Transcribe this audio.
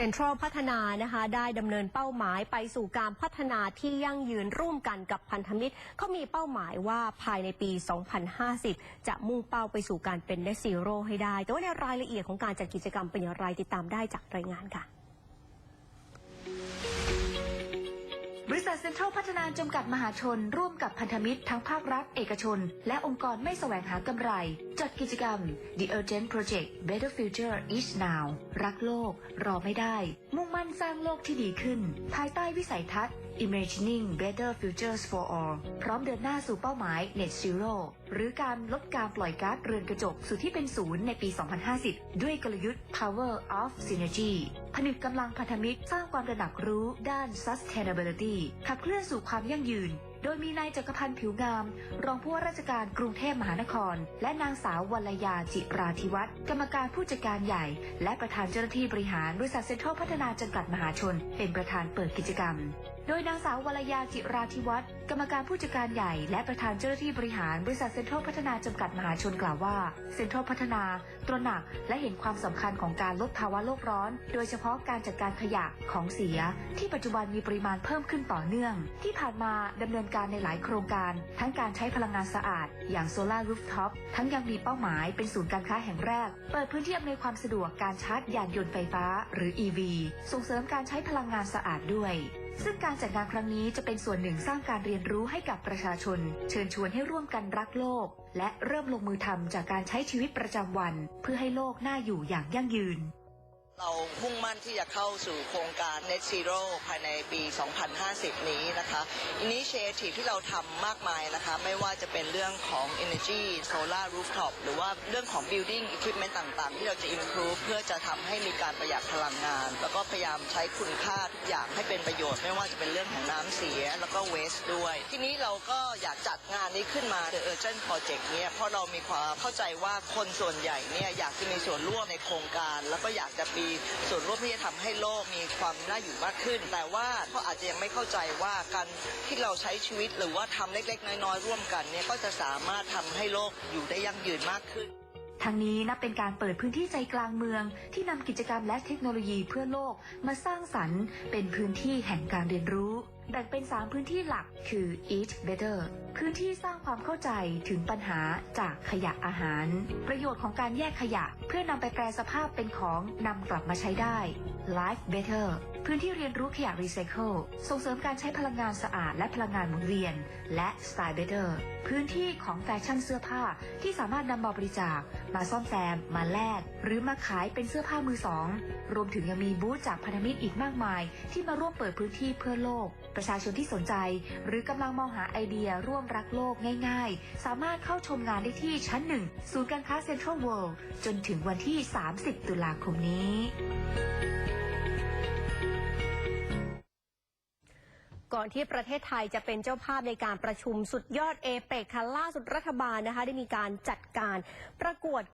เซ็นทรัลพัฒนานะคะได้ดำเนินเป้าหมายไปสู่การพัฒนาที่ยั่งยืนร่วมกันกับพันธมิตรเขามีเป้าหมายว่าภายในปี 2050 จะมุ่งเป้าไปสู่การเป็น net zero ให้ได้ แต่ว่าในรายละเอียดของการจัดกิจกรรมเป็นอย่างไรติดตามได้จากรายงานค่ะ เซ็นทรัลพัฒนาจำกัดมหาชน ร่วมกับพันธมิตรทั้งภาครัฐ เอกชน และองค์กรไม่แสวงหากำไร จัดกิจกรรม The Urgent Project Better Future is Now รักโลก รอไม่ได้ มุ่งมั่นสร้างโลกที่ดีขึ้น ภายใต้วิสัยทัศน์ Imagining Better Futures for All พร้อมเดินหน้าสู่เป้าหมาย Net Zero หรือการลดการปล่อยก๊าซเรือนกระจกสู่ที่เป็นศูนย์ในปี 2050 ด้วยกลยุทธ์ Power of Synergy ผนึกกำลังพันธมิตรสร้างความระหนักรู้ด้าน Sustainability ขับเคลื่อนสู่ความยั่งยืน โดยมีนายจักรพันธ์ผิวงาม รองผู้ว่าราชการกรุงเทพมหานคร และนางสาววัลยาจิราธิวัฒน์กรรมการผู้จัดการใหญ่ และประธานเจ้าหน้าที่บริหารบริษัทเซ็นทรัลพัฒนาจำกัดมหาชน เป็นประธานเปิดกิจกรรม โดยนางสาววัลยาจิราธิวัฒน์ กรรมการผู้จัดการใหญ่และประธานเจ้าหน้าที่บริหารบริษัทเซ็นทรัลพัฒนาจำกัดมหาชนกล่าวว่า เซ็นทรัลพัฒนาตระหนักและเห็นความสำคัญของการลดภาวะโลกร้อน โดยเฉพาะการจัดการขยะของเสีย ที่ปัจจุบันมีปริมาณเพิ่มขึ้นต่อเนื่อง ที่ผ่านมาดำเนินการในหลายโครงการ ทั้งการใช้พลังงานสะอาด อย่างโซลารูฟท็อปทั้งยังมีเป้าหมายเป็นศูนย์การค้าแห่งแรก เปิดพื้นที่อำนวยความสะดวกการชาร์จยานยนต์ไฟฟ้า หรือ EV ส่งเสริมการใช้พลังงานสะอาดด้วย ซึ่งการจัดงานครั้งนี้จะเป็นส่วนหนึ่งสร้างการเรียนรู้ให้กับประชาชน เชิญชวนให้ร่วมกันรักโลก และเริ่มลงมือทำจากการใช้ชีวิตประจำวัน เพื่อให้โลกน่าอยู่อย่างยั่งยืนเรามุ่งมั่นที่จะเข้าสู่โครงการ Net Zero ภายในปี 2050 นี้นะคะ Initiative ที่เราทำมากมายนะคะ ไม่ว่าจะเป็นเรื่องของ Energy Solar Rooftop หรือว่าเรื่องของ Building Equipment ต่างๆ ที่เราจะ improve เพื่อจะทำให้มีการประหยัดพลังงาน แล้วก็พยายามใช้คุณค่าทุกอย่าง ประโยชน์ไม่ว่าจะเป็นเรื่องของน้ำเสียแล้วก็ waste ด้วย ทีนี้เราก็อยากจัดงานนี้ขึ้นมา The Urgent Project เนี่ยเพราะเรามีความเข้าใจว่าคนส่วนใหญ่เนี่ยอยากจะมีส่วนร่วมในโครงการ แล้วก็อยากจะมีส่วนร่วมที่จะทำให้โลกมีความน่าอยู่มากขึ้น แต่ว่าเขาอาจจะยังไม่เข้าใจว่าการที่เราใช้ชีวิตหรือว่าทำเล็กๆ น้อยๆร่วมกันเนี่ยก็จะสามารถทำให้โลกอยู่ได้ยั่งยืนมากขึ้น ทั้งนี้นับเป็นการเปิดพื้นที่ใจกลางเมือง ที่นำกิจกรรมและเทคโนโลยีเพื่อโลกมาสร้างสรรค์ เป็นพื้นที่แห่งการเรียนรู้ แบ่งเป็น 3 พื้นที่หลักคือ Eat Better พื้นที่สร้างความเข้าใจถึงปัญหาจากขยะอาหาร ประโยชน์ของการแยกขยะ เพื่อนำไปแปลสภาพเป็นของนำกลับมาใช้ได้ Life Better พื้นที่เรียนรู้ขยะรีไซเคิลส่งเสริมการใช้พลังงานสะอาดและพลังงานหมุนเวียน และ Style Better พื้นที่ของแฟชั่นเสื้อผ้าที่สามารถนำมาบริจาค มาซ่อมแซม มาแลก หรือมาขายเป็นเสื้อผ้ามือสอง รวมถึงยังมีบูธจากพันธมิตรอีกมากมาย ที่มาร่วมเปิดพื้นที่เพื่อโลกประชาชนที่สนใจ หรือกำลังมองหาไอเดียร่วมรักโลกง่ายๆ สามารถเข้าชมงานได้ที่ชั้นหนึ่งศูนย์การค้าเซ็นทรัลเวิลด์จนถึงวันที่ 30 ตุลาคมนี้ก่อนที่ประเทศไทยจะเป็นเจ้าภาพในการประชุมสุดยอดเอเปกค่ะล่าสุดรัฐบาลนะคะ ได้มีการจัดการประกวด